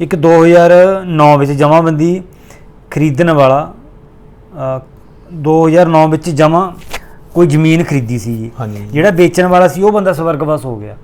ਇੱਕ 2009 ਵਿੱਚ ਜਮਾਬੰਦੀ ਖਰੀਦਣ ਵਾਲਾ ਅ, 2009 ਵਿੱਚ ਜਮਾ ਕੋਈ ਜ਼ਮੀਨ ਖਰੀਦੀ ਸੀ ਜੀ।
ਹਾਂਜੀ।
ਜਿਹੜਾ ਵੇਚਣ ਵਾਲਾ ਸੀ ਉਹ ਬੰਦਾ ਸਵਰਗਵਾਸ ਹੋ ਗਿਆ।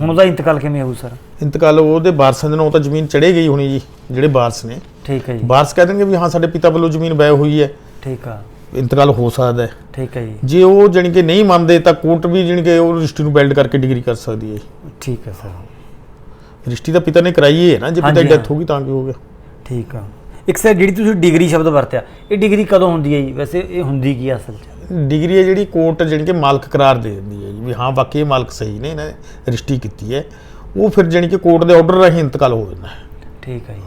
ਹੁਣ ਉਹਦਾ ਇੰਤਕਾਲ ਕਿਵੇਂ ਹੋਊ ਸਰ?
ਇੰਤਕਾਲ ਉਹਦੇ ਵਾਰਸਾਂ ਦੇ ਨਾਂ ਤਾਂ ਜ਼ਮੀਨ ਚੜੇ ਗਈ ਹੋਣੀ ਜੀ ਜਿਹੜੇ ਵਾਰਸ ਨੇ।
ਠੀਕ ਹੈ ਜੀ।
ਵਾਰਸ ਕਹਿ ਦੇਣਗੇ ਵੀ ਹਾਂ ਸਾਡੇ ਪਿਤਾ ਵੱਲੋਂ ਜ਼ਮੀਨ ਬੈ ਹੋਈ ਹੈ।
ਠੀਕ ਆ।
ਇੰਤਕਾਲ ਹੋ ਸਕਦਾ ਹੈ।
ਠੀਕ ਹੈ ਜੀ।
ਜੇ ਉਹ ਜਾਣੀ ਕਿ ਨਹੀਂ ਮੰਨਦੇ ਤਾਂ ਕੋਰਟ ਵੀ ਜਾਣੀ ਕਿ ਉਹ ਰਿਸ਼ਤੇ ਨੂੰ ਬਿਲਡ ਕਰਕੇ ਡਿਗਰੀ ਕਰ ਸਕਦੀ ਹੈ
ਠੀਕ ਹੈ ਸਰ।
ਰਿਸ਼ਤੀ ਤਾਂ ਪਿਤਾ ਨੇ ਕਰਾਈ ਹੈ ਨਾ ਜੇ ਪਿਤਾ ਦੀ ਡੈਥ
ਹਾਂ।
ਗਈ ਤਾਂ ਕੀ ਹੋ ਗਿਆ?
ਠੀਕ ਆ। ਇੱਕ ਸਰ ਜਿਹੜੀ ਤੁਸੀਂ ਡਿਗਰੀ ਸ਼ਬਦ ਵਰਤਿਆ ਇਹ ਡਿਗਰੀ ਕਦੋਂ ਹੁੰਦੀ ਹੈ ਜੀ? ਵੈਸੇ ਇਹ ਹੁੰਦੀ ਕੀ ਅਸਲ 'ਚ?
ਡਿਗਰੀ ਹੈ ਜਿਹੜੀ ਕੋਰਟ ਜਾਣੀ ਕਿ ਮਾਲਕ ਕਰਾਰ ਦੇ ਦਿੰਦੀ ਹੈ ਜੀ ਵੀ ਹਾਂ ਇਹ ਮਾਲਕ ਸਹੀ ਨੇ ਇਹਨਾਂ ਨੇ ਰਿਸ਼ਤੀ ਕੀਤੀ ਹੈ। ਉਹ ਫਿਰ ਜਾਣੀ ਕਿ ਕੋਰਟ ਦੇ ਆਰਡਰ ਰਾਹੀਂ ਇੰਤਕਾਲ ਹੋ ਜਾਂਦਾ ਹੈ।
ਠੀਕ ਹੈ ਜੀ।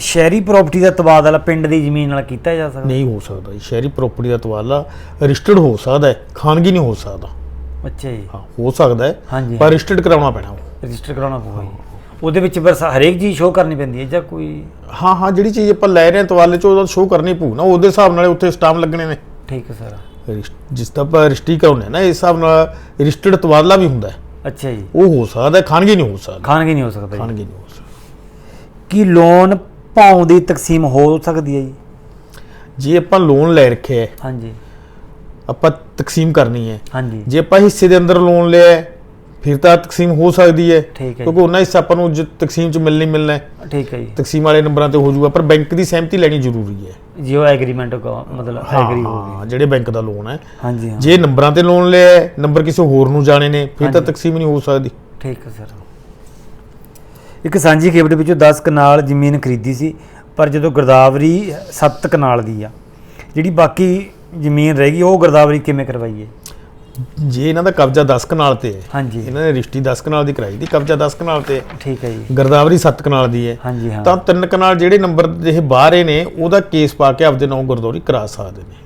ਸ਼ਹਿਰੀ ਪ੍ਰਾਪਰਟੀ ਦਾ ਤਬਾਦਲਾ ਪਿੰਡ ਦੀ ਜ਼ਮੀਨ ਨਾਲ ਕੀਤਾ ਜਾ ਸਕਦਾ?
ਨਹੀਂ ਹੋ ਸਕਦਾ ਜੀ। ਸ਼ਹਿਰੀ ਪ੍ਰਾਪਰਟੀ ਦਾ ਤਵਾਲਾ ਰਜਿਸਟਰਡ ਹੋ ਸਕਦਾ ਹੈ ਖਾਨਗੀ ਨਹੀਂ ਹੋ ਸਕਦਾ।
ਅੱਛਾ ਜੀ।
ਹਾਂ ਹੋ ਸਕਦਾ ਹੈ ਪਰ ਰਜਿਸਟਰਡ ਕਰਾਉਣਾ ਪੈਣਾ।
ਰਜਿਸਟਰ ਕਰਾਉਣਾ ਪਊਗਾ ਜੀ। ਉਹਦੇ ਵਿੱਚ ਬਸ ਹਰੇਕ ਚੀਜ਼ ਸ਼ੋਅ ਕਰਨੀ ਪੈਂਦੀ ਹੈ ਜਾਂ ਕੋਈ
ਹਾਂ ਹਾਂ ਜਿਹੜੀ ਚੀਜ਼ ਆਪਾਂ ਲੈ ਰਹੇ ਹਾਂ ਤਵਾਲੇ ਚ ਉਹਦਾ ਸ਼ੋਅ ਕਰਨੀ ਪਊ ਨਾ ਉਹਦੇ ਹਿਸਾਬ ਨਾਲ ਉੱਥੇ ਸਟਾਮ ਲੱਗਣੇ ਨੇ।
ਠੀਕ ਹੈ ਸਰ।
ਰਿਸ਼- ਜਿਸ ਦਾ ਆਪਾਂ ਰਜਿਸਟਰੀ ਕਰਾਉਂਦੇ ਹਾਂ ਨਾ ਇਸ ਹਿਸਾਬ ਨਾਲ ਰਜਿਸਟਰਡ ਤਵਾਲਾ ਵੀ ਹੁੰਦਾ ਹੈ।
ਅੱਛਾ ਜੀ।
ਉਹ ਹੋ ਸਕਦਾ ਹੈ, ਖਾਨਗੀ ਨਹੀਂ ਹੋ ਸਕਦਾ।
ਖਾਨਗੀ ਨਹੀਂ ਹੋ ਸਕਦਾ ਜੀ।
ਖਾਨਗੀ ਨਹੀਂ ਹੋ ਸਕਦਾ।
ਕੀ ਲੋਨ ਭਾਉ ਦੀ ਤਕਸੀਮ ਹੋ ਸਕਦੀ ਹੈ ਜੀ?
ਜੇ ਆਪਾਂ ਲੋਨ ਲੈ ਰੱਖਿਆ ਹੈ
ਹਾਂਜੀ।
ਆਪਾਂ ਤਕਸੀਮ ਕਰਨੀ ਹੈ।
ਹਾਂਜੀ।
ਜੇ ਆਪਾਂ ਹਿੱਸੇ ਦੇ ਅੰਦਰ ਲੋਨ ਲਿਆ ਹੈ, ਫਿਰ ਤਾਂ ਤਕਸੀਮ ਹੋ ਸਕਦੀ ਹੈ
ਠੀਕ ਹੈ
ਕਿਉਂਕਿ ਉਹਨਾਂ ਹਿੱਸਾ ਆਪਾਂ ਨੂੰ ਜ- ਤਕਸੀਮ ਚ ਮਿਲਣੀ ਮਿਲਣਾ ਹੈ।
ਠੀਕ ਹੈ ਜੀ।
ਤਕਸੀਮ ਵਾਲੇ ਨੰਬਰਾਂ ਤੇ ਹੋ ਜਾਊਗਾ ਪਰ ਬੈਂਕ ਦੀ ਸਹਿਮਤੀ ਲੈਣੀ ਜ਼ਰੂਰੀ ਹੈ।
ਜੀ ਉਹ ਐਗਰੀਮੈਂਟ ਮਤਲਬ ਐਗਰੀ ਹੋ ਗਈ।
ਜਿਹੜੇ ਬੈਂਕ ਦਾ ਲੋਨ ਹੈ।
ਹਾਂਜੀ ਹਾਂ।
ਜੇ ਨੰਬਰਾਂ ਤੇ ਲੋਨ ਲਿਆ ਨੰਬਰ ਕਿਸੇ ਹੋਰ ਨੂੰ ਜਾਣੇ ਨੇ ਫਿਰ ਤਾਂ। ਤਕਸੀਮ ਨਹੀਂ ਹੋ ਸਕਦੀ।
ਠੀਕ ਹੈ ਸਰ। ਇੱਕ ਸਾਂਝੀ ਖੇਪੜ ਵਿੱਚੋਂ 10 ਕਨਾਲ ਜ਼ਮੀਨ ਖਰੀਦੀ ਸੀ ਪਰ ਜਦੋਂ ਗਰਦਾਵਰੀ 7 ਕਨਾਲ ਦੀ ਆ ਜਿਹੜੀ ਬਾਕੀ ਜ਼ਮੀਨ ਰਹਿ ਗਈ ਉਹ ਗਰਦਾਵਰੀ ਕਿਵੇਂ ਕਰਵਾਈਏ?
ਜੇ ਇਹਨਾਂ ਦਾ ਕਬਜ਼ਾ 10 ਕਨਾਲ ਤੇ ਹੈ
ਹਾਂਜੀ।
ਇਹਨਾਂ ਨੇ ਰਿਸ਼ਤੀ 10 ਕਨਾਲ ਦੀ ਕਰਾਈ ਦੀ ਕਬਜ਼ਾ 10 ਕਨਾਲ ਤੇ।
ਠੀਕ ਹੈ ਜੀ।
ਗਰਦਾਵਰੀ 7 ਕਨਾਲ ਦੀ ਹੈ।
ਹਾਂਜੀ ਹਾਂ।
ਤਾਂ ਤਿੰਨ ਕਨਾਲ ਜਿਹੜੇ ਨੰਬਰ ਇਹ ਬਾਹਰੇ ਨੇ ਉਹਦਾ ਕੇਸ ਪਾ ਕੇ ਆਪਦੇ ਨਾਂ ਗਰਦੌਰੀ ਕਰਾ ਸਕਦੇ ਨੇ।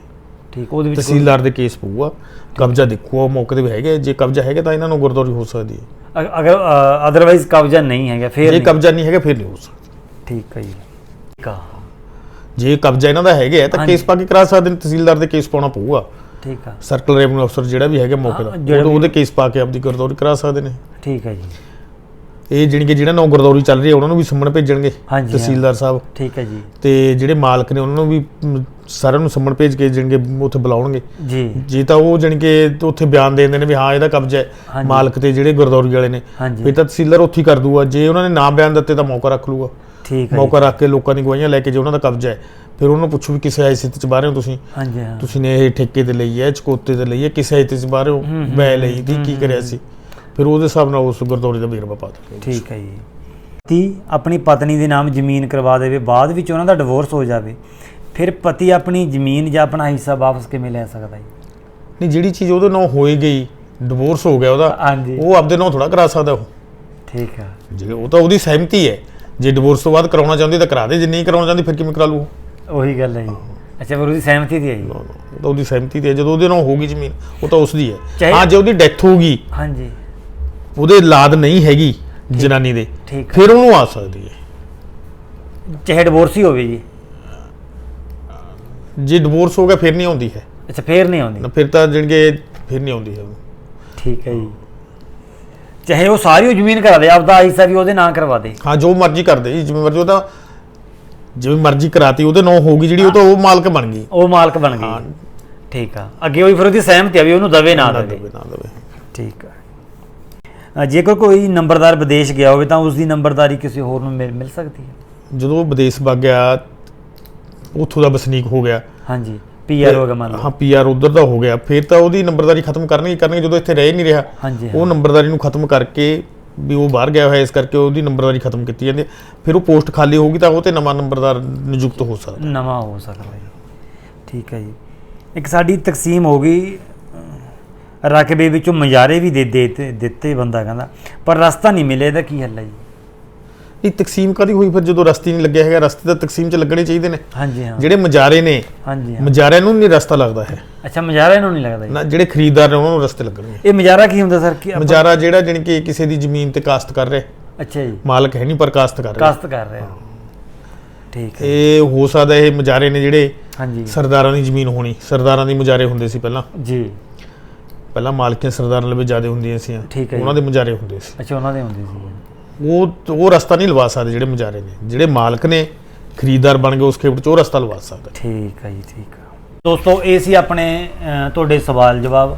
ਠੀਕ ਉਹਦੇ ਵਿੱਚ
ਤਹਿਸੀਲਦਾਰ ਦੇ ਕੇਸ ਪਊਗਾ। ਕਬਜ਼ਾ ਦੇਖੋ ਉਹ ਮੌਕੇ ਤੇ ਵੀ ਹੈਗੇ ਜੇ ਕਬਜ਼ਾ ਹੈਗਾ ਤਾਂ ਇਹਨਾਂ ਨੂੰ ਗਰਦੌਰੀ ਹੋ ਸਕਦੀ ਹੈ।
ਅਗਰ ਅਦਰਵਾਈਜ਼ ਕਬਜ਼ਾ ਨਹੀਂ ਹੈਗਾ ਫਿਰ
ਜੇ। ਕਬਜ਼ਾ ਨਹੀਂ ਹੈਗਾ ਫਿਰ ਨਹੀਂ ਹੋ ਸਕਦੀ।
ਠੀਕ ਹੈ ਜੀ। ਠੀਕ ਆ।
ਜੇ ਕਬਜ਼ਾ ਇਹਨਾਂ ਦਾ ਹੈਗਾ ਤਾਂ। ਕੇਸ ਪਾ ਕੇ ਕਰਾ ਸਕਦੇ ਨੇ ਤਹਿਸੀਲਦਾਰ ਦੇ ਕੇਸ ਪਾਉਣਾ ਪਊਗਾ।
ਠੀਕ ਆ।
ਸਰਕਲ ਰੈਵਨਿਊ ਅਫਸਰ ਜਿਹੜਾ ਵੀ ਹੈਗਾ ਮੌਕੇ ਦਾ
ਜਿਹੜਾ
ਉਹ-
ਵੀ-
ਉਹਦੇ ਕੇਸ ਪਾ ਕੇ ਆਪਦੀ ਗਰਦੌਰੀ ਕਰਾ ਸਕਦੇ ਨੇ।
ਠੀਕ ਹੈ ਜੀ।
ਇਹ ਜਿਹੜੀ ਕਿ ਜਿਹੜਾ ਨੌ ਗਰਦੌਰੀ ਚੱਲ ਰਹੀ ਹੈ ਉਹਨਾਂ ਨੂੰ ਵੀ ਸੰਮਣ ਭੇਜਣਗੇ
ਹਾਂਜੀ, ਹਾਂ।
ਤਹਿਸੀਲਦਾਰ ਸਾਹਿਬ।
ਠੀਕ ਹੈ ਜੀ।
ਤੇ ਜਿਹੜੇ ਮਾਲਕ ਨੇ ਉਹਨਾਂ ਨੂੰ ਵੀ ਮ, ਸਾਰਿਆਂ ਨੂੰ ਸੰਮਣ ਭੇਜ ਕੇ ਜਾਣੀ ਕਿ ਉੱਥੇ ਬੁਲਾਉਣਗੇ।
ਜੀ।
ਜੇ ਤਾਂ ਉਹ ਜਾਣੀ ਕਿ ਉੱਥੇ ਬਿਆਨ ਦੇ ਦਿੰਦੇ ਨੇ ਵੀ ਹਾਂ ਇਹਦਾ ਕਬਜ਼ਾ ਹੈ।
ਹਾਂਜੀ।
ਮਾਲਕ ਤੇ ਜਿਹੜੇ ਗੁਰਦੌਰੀ ਵਾਲੇ ਨੇ।
ਹਾਂਜੀ।
ਫਿਰ ਤਾਂ ਤਹਿਸੀਲਦਾਰ ਉੱਥੇ ਹੀ ਕਰ ਦੂਗਾ। ਜੇ ਉਹਨਾਂ ਨੇ ਨਾ ਬਿਆਨ ਦਿੱਤੇ ਤਾਂ ਮੌਕਾ ਰੱਖ ਲੂਗਾ।
ਠੀਕ ਹੈ ਜੀ।
ਮੌਕਾ ਰੱਖ ਕੇ ਲੋਕਾਂ ਦੀ ਗਵਾਹੀਆਂ ਲੈ ਕੇ ਜੇ ਉਹਨਾਂ ਦਾ ਕਬਜ਼ਾ ਹੈ। ਫਿਰ ਉਹਨਾਂ ਪੁੱਛੋ ਵੀ ਕਿਸੇ ਹਾਇਸਤ ਚ ਬਾਹਰੇ ਹੋ ਤੁਸੀਂ?
ਹਾਂਜੀ ਹਾਂ।
ਤੁਸੀਂ ਨੇ ਇਹ ਠੇਕੇ ਤੇ ਲਈ ਹੈ ਚਕੋਤੇ ਤੇ ਲਈ ਹੈ ਕਿਸੇ ਹਾਇਸਤ ਚ ਬਾਹਰੇ ਹੋ? ਬੈ ਲਈ ਦੀ ਕੀ ਕਰਿਆ ਸੀ? ਫਿਰ ਉਹਦੇ ਹਿਸਾਬ ਨਾਲ ਉਸ ਗੁਰਦੌਰੀ ਦਾ ਵੇਰਵਾ ਪਾ ਦਿੰਦੇ
ਠੀਕ ਹੈ ਜੀ। ਪਤੀ ਆਪਣੀ ਪਤਨੀ ਦੇ ਨਾਮ ਜ਼ਮੀਨ ਕਰਵਾ ਦੇਵੇ ਬਾਅਦ ਵਿੱਚ ਉਹਨਾਂ ਦਾ ਡਿਵੋਰਸ ਹੋ ਜਾਵੇ ਫਿਰ ਪਤੀ ਆਪਣੀ ਜ਼ਮੀਨ ਜਾਂ ਆਪਣਾ ਹਿੱਸਾ ਵਾਪਸ ਕਿਵੇਂ ਲੈ ਸਕਦਾ ਹੈ
ਨਹੀਂ ਜਿਹੜੀ ਚੀਜ਼ ਉਹਦੇ ਨਾਲ ਹੋਈ ਗਈ ਡਿਵੋਰਸ ਹੋ ਗਿਆ ਉਹਦਾ
ਹਾਂਜੀ।
ਉਹ ਆਪਦੇ ਨਾਲ ਥੋੜਾ ਕਰਾ ਸਕਦਾ ਉਹ।
ਠੀਕ ਹੈ।
ਜੇ ਉਹ ਤਾਂ ਉਹਦੀ ਸਹਿਮਤੀ ਹੈ ਜੇ ਡਿਵੋਰਸ ਤੋਂ ਬਾਅਦ ਕਰਾਉਣਾ ਚਾਹੁੰਦੀ ਤਾਂ ਕਰਾ ਦੇ ਜੇ ਨਹੀਂ ਕਰਾਉਣਾ ਚਾਹੁੰਦੀ ਫਿਰ ਕਿਵੇਂ ਕਰਾ ਲੂ
ਉਹੀ? ਗੱਲ ਹੈ ਜੀ। ਅੱਛਾ ਪਰ ਉਹਦੀ ਸਹਿਮਤੀ ਦੀ ਹੈ ਜੀ।
ਉਹ ਤਾਂ ਉਹਦੀ ਸਹਿਮਤੀ ਤੇ ਹੈ। ਜਦੋਂ ਉਹਦੇ ਨਾਲ ਹੋਗੀ ਜ਼ਮੀਨ ਉਹ ਤਾਂ ਉਸ ਦੀ ਹੈ।
ਚਾਹੇ-
ਹਾਂ ਜੇ ਉਹਦੀ ਡੈਥ ਹੋ ਗਈ
ਹਾਂਜੀ।
ਉਹਦੇ ਔਲਾਦ ਨਹੀਂ ਹੈਗੀ ਜਨਾਨੀ ਦੇ
ਠੀਕ ਹੈ।
ਫਿਰ ਉਹਨੂੰ ਆ ਸਕਦੀ ਹੈ।
ਚਾਹੇ ਡਿਵੋਰਸ ਹੀ ਹੋਵੇ ਜੀ।
ਜੇ ਡਿਵੋਰਸ ਹੋ ਗਿਆ ਫਿਰ ਨਹੀਂ ਆਉਂਦੀ ਹੈ।
ਅੱਛਾ ਫੇਰ ਨਹੀਂ ਆਉਂਦੀ।
ਫਿਰ ਤਾਂ ਜਿਹੜੇ ਫਿਰ ਨਹੀਂ ਆਉਂਦੀ ਹੈ ਉਹਨੂੰ।
ਠੀਕ ਹੈ ਜੀ। ਚਾਹੇ ਉਹ ਸਾਰੀ ਉਹ ਜ਼ਮੀਨ ਕਰਾ ਦੇ ਆਪਦਾ ਹਿੱਸਾ ਵੀ ਉਹਦੇ ਨਾਂ ਕਰਵਾ ਦੇ।
ਹਾਂ ਜੋ ਮਰਜ਼ੀ ਕਰਦੇ ਜੀ ਜਿਵੇਂ ਮਰਜ਼ੀ ਉਹਦਾ ਜਿਵੇਂ ਮਰਜ਼ੀ ਕਰਾਤੀ ਉਹਦੇ ਨਾਂ ਹੋਊਗੀ ਜਿਹੜੀ ਉਹ ਤਾਂ ਉਹ ਮਾਲਕ ਬਣ ਗਈ।
ਉਹ ਮਾਲਕ ਬਣ
ਹਾਂ।
ਗਈ ਠੀਕ ਆ। ਅੱਗੇ ਹੋਈ ਫਿਰ ਉਹਦੀ ਸਹਿਮਤੀ ਆ ਵੀ ਉਹਨੂੰ ਦਵੇ ਨਾ ਦਵੇ।
ਨਾ ਦੇਵੇ।
ਠੀਕ ਆ। ਅ, ਜੇਕਰ ਕੋਈ ਨੰਬਰਦਾਰ ਵਿਦੇਸ਼ ਗਿਆ ਹੋਵੇ ਤਾਂ ਉਸ ਦੀ ਨੰਬਰਦਾਰੀ ਕਿਸੇ ਹੋਰ ਨੂੰ ਮਿਲ ਮਿਲ ਸਕਦੀ ਹੈ?
ਜਦੋਂ ਉਹ ਵਿਦੇਸ਼ ਵਗ ਗਿਆ ਉੱਥੋਂ ਦਾ ਵਸਨੀਕ ਹੋ ਗਿਆ।
ਹਾਂਜੀ। ਪੀਆਰ ਹੋ ਗਿਆ ਮੰਨ ਲਓ।
ਹਾਂ ਪੀਆਰ ਉਧਰ ਦਾ ਹੋ ਗਿਆ। ਫਿਰ ਤਾਂ ਉਹਦੀ ਨੰਬਰਦਾਰੀ ਖਤਮ ਕਰਨੀ ਹੀ ਕਰਨੀ ਜਦੋਂ ਇੱਥੇ ਰਹਿ ਨਹੀਂ ਰਿਹਾ।
ਹਾਂਜੀ
ਉਹ ਨੰਬਰਦਾਰੀ ਨੂੰ ਖਤਮ ਕਰਕੇ ਵੀ ਉਹ ਬਾਹਰ ਗਿਆ ਹੋਇਆ ਇਸ ਕਰਕੇ ਉਹਦੀ ਨੰਬਰਦਾਰੀ ਖਤਮ ਕੀਤੀ ਜਾਂਦੀ ਹੈ। ਫਿਰ ਉਹ ਪੋਸਟ ਖਾਲੀ ਹੋਊਗੀ ਤਾਂ ਉਹ ਤੇ ਨਵਾਂ ਨੰਬਰਦਾਰ ਨਿਯੁਕਤ ਹੋ ਸਕਦਾ
ਨਵਾਂ ਹੋ ਸਕਦਾ ਜੀ। ਠੀਕ ਹੈ ਜੀ। ਇੱਕ ਸਾਡੀ ਤਕਸੀਮ ਹੋ ਗਈ ਅ, ਰਕਬੇ ਵਿੱਚੋਂ ਮਜਾਰੇ ਵੀ ਦੇ ਦੇ ਦਿੱਤੇ ਬੰਦਾ ਕਹਿੰਦਾ ਪਰ ਰਸਤਾ ਨਹੀਂ ਮਿਲੇ ਇਹਦਾ ਕੀ ਹੱਲ ਹੈ ਜੀ?
ਇਹ ਤਕਸੀਮ ਕਦੀ ਹੋਈ? ਫਿਰ ਜਦੋਂ ਰਸਤੇ ਨਹੀਂ ਲੱਗਿਆ ਹੈਗਾ ਰਸਤੇ ਤਾਂ ਤਕਸੀਮ 'ਚ ਲੱਗਣੇ ਚਾਹੀਦੇ ਨੇ।
ਹਾਂਜੀ ਹਾਂ।
ਜਿਹੜੇ ਮਜਾਰੇ ਨੇ
ਹਾਂਜੀ ਹਾਂ।
ਮਜਾਰਿਆਂ ਨੂੰ ਨਹੀਂ ਰਸਤਾ ਲੱਗਦਾ ਹੈ।
ਅੱਛਾ ਮਜਾਰਾ ਇਹਨੂੰ ਨਹੀਂ ਲੱਗਦਾ ਜੀ?
ਨਾ ਜਿਹੜੇ ਖਰੀਦਦਾਰ ਨੇ ਉਹਨਾਂ ਨੂੰ ਰਸਤੇ ਲੱਗਣਗੇ
ਇਹ ਮਜਾਰਾ ਕੀ ਹੁੰਦਾ ਸਰ? ਕੀ
ਮਜਾਰਾ ਜਿਹੜਾ ਜਾਣੀ ਕਿ ਕਿਸੇ ਦੀ ਜ਼ਮੀਨ ਤੇ ਕਾਸ਼ਤ ਕਰ ਰਿਹਾ
ਅੱਛਾ ਜੀ।
ਮਾਲਕ ਹੈ ਨਹੀਂ ਪਰ ਕਾਸ਼ਤ ਕਰ ਰਿਹਾ
ਕਾਸਤ ਕਰ ਰਹੇ ਠੀਕ ਹੈ।
ਇਹ ਹੋ ਸਕਦਾ ਇਹ ਮੁਜਾਰੇ ਨੇ ਜਿਹੜੇ
ਹਾਂਜੀ।
ਸਰਦਾਰਾਂ ਦੀ ਜ਼ਮੀਨ ਹੋਣੀ। ਸਰਦਾਰਾਂ ਦੀ ਮੁਜਾਰੇ ਹੁੰਦੇ ਸੀ ਪਹਿਲਾਂ।
ਜੀ।
ਪਹਿਲਾਂ ਮਾਲਕੀਆਂ ਸਰਦਾਰਾਂ ਲਵੇ ਜ਼ਿਆਦਾ ਹੁੰਦੀਆਂ ਸੀ
ਠੀਕ ਹੈ।
ਉਹਨਾਂ ਦੇ ਮੁਜਾਰੇ ਹੁੰਦੇ ਸੀ।
ਅੱਛਾ ਉਹਨਾਂ ਦੇ ਹੁੰਦੇ ਸੀ।
ਉਹ ਉਹ ਰਸਤਾ ਨਹੀਂ ਲਵਾ ਸਕਦੇ ਜਿਹੜੇ ਮੁਜਾਰੇ ਨੇ। ਜਿਹੜੇ ਮਾਲਕ ਨੇ ਖਰੀਦਦਾਰ ਬਣ ਗਏ ਉਸ ਖੇਪਟ ਚ ਉਹ ਰਸਤਾ ਲਵਾ ਸਕਦਾ।
ਠੀਕ ਹੈ ਜੀ ਠੀਕ ਹੈ ਦੋਸਤੋ ਇਹ ਸੀ ਆਪਣੇ ਅ, ਤੁਹਾਡੇ ਸਵਾਲ ਜਵਾਬ।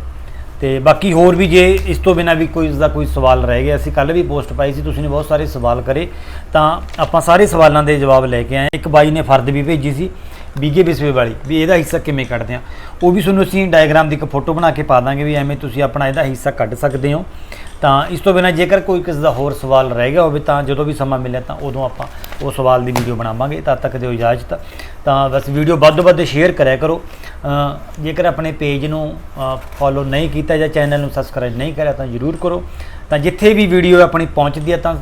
ਤੇ ਬਾਕੀ ਹੋਰ ਵੀ ਜੇ ਇਸ ਤੋਂ ਬਿਨਾ ਵੀ ਕੋਈ ਇਸ ਦਾ ਕੋਈ ਸਵਾਲ ਰਹਿ ਗਿਆ ਅਸੀਂ ਕੱਲ ਵੀ ਪੋਸਟ ਪਾਈ ਸੀ ਤੁਸੀਂ ਨੇ ਬਹੁਤ ਸਾਰੇ ਸਵਾਲ ਕਰੇ ਤਾਂ ਆਪਾਂ ਸਾਰੇ ਸਵਾਲਾਂ ਦੇ ਜਵਾਬ ਲੈ ਕੇ ਆਏ ਇੱਕ ਬਾਈ ਨੇ ਫਰਦ ਵੀ ਭੇਜੀ ਸੀ ਬੀਗੇ ਬਿਸਵੇ ਵਾਲੀ, ਵੀ ਇਹਦਾ ਹਿੱਸਾ ਕਿਵੇਂ ਕੱਢਦੇ ਆ ਉਹ ਵੀ ਤੁਹਾਨੂੰ ਅਸੀਂ ਡਾਇਗਰਾਮ ਦੀ ਇੱਕ ਫੋਟੋ ਬਣਾ ਕੇ ਪਾ ਦਾਂਗੇ ਵੀ ਐਵੇਂ ਤੁਸੀਂ ਆਪਣਾ ਇਹਦਾ ਹਿੱਸਾ ਕੱਢ ਸਕਦੇ ਹੋ। ਤਾਂ ਇਸ ਤੋਂ ਬਿਨਾ ਜੇਕਰ ਕੋਈ ਕਿਸੇ ਦਾ ਹੋਰ ਸਵਾਲ ਰਹਿ ਗਿਆ ਹੋਵੇ ਤਾਂ ਜਦੋਂ ਵੀ ਸਮਾਂ ਮਿਲਿਆ ਤਾਂ ਉਦੋਂ ਆਪਾਂ ਉਹ ਸਵਾਲ ਦੀ ਵੀਡੀਓ ਬਣਾਵਾਂਗੇ, ਤਦ ਤੱਕ ਦਿਓ ਇਜਾਜ਼ਤ। ਤਾਂ ਬਸ ਵੀਡੀਓ ਵੱਧ ਤੋਂ ਵੱਧ ਸ਼ੇਅਰ ਕਰਿਆ ਕਰੋ। ਜੇਕਰ ਆਪਣੇ ਪੇਜ ਨੂੰ ਫੋਲੋ ਨਹੀਂ ਕੀਤਾ ਜਾਂ ਚੈਨਲ ਨੂੰ ਸਬਸਕ੍ਰਾਈਬ ਨਹੀਂ ਕਰਿਆ ਤਾਂ ਜਰੂਰ ਕਰੋ। ਤਾਂ ਜਿੱਥੇ ਵੀ ਵੀਡੀਓ ਆਪਣੀ ਪਹੁੰਚਦੀ ਹੈ ਤਾਂ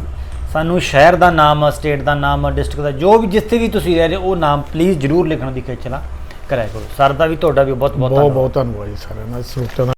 ਸਾਨੂੰ ਸ਼ਹਿਰ ਦਾ ਨਾਮ ਸਟੇਟ ਦਾ ਨਾਮ ਡਿਸਟ੍ਰਿਕਟ ਦਾ ਜੋ ਵੀ ਜਿੱਥੇ ਵੀ ਤੁਸੀਂ ਰਹਿ ਰਹੇ ਹੋ ਉਹ ਨਾਮ ਪਲੀਜ਼ ਜਰੂਰ ਲਿਖਣ ਦੀ ਖੇਚਲਾ ਕਰਿਆ ਕਰੋ। ਸਰ ਦਾ ਵੀ ਤੁਹਾਡਾ ਵੀ ਬਹੁਤ ਬਹੁਤ
ਬਹੁਤ
ਧੰਨਵਾਦ।
ਬਹੁਤ ਧੰਨਵਾਦ ਜੀ ਸਾਰਿਆਂ ਦਾ। ਸਰੋਤਿਆਂ ਦਾ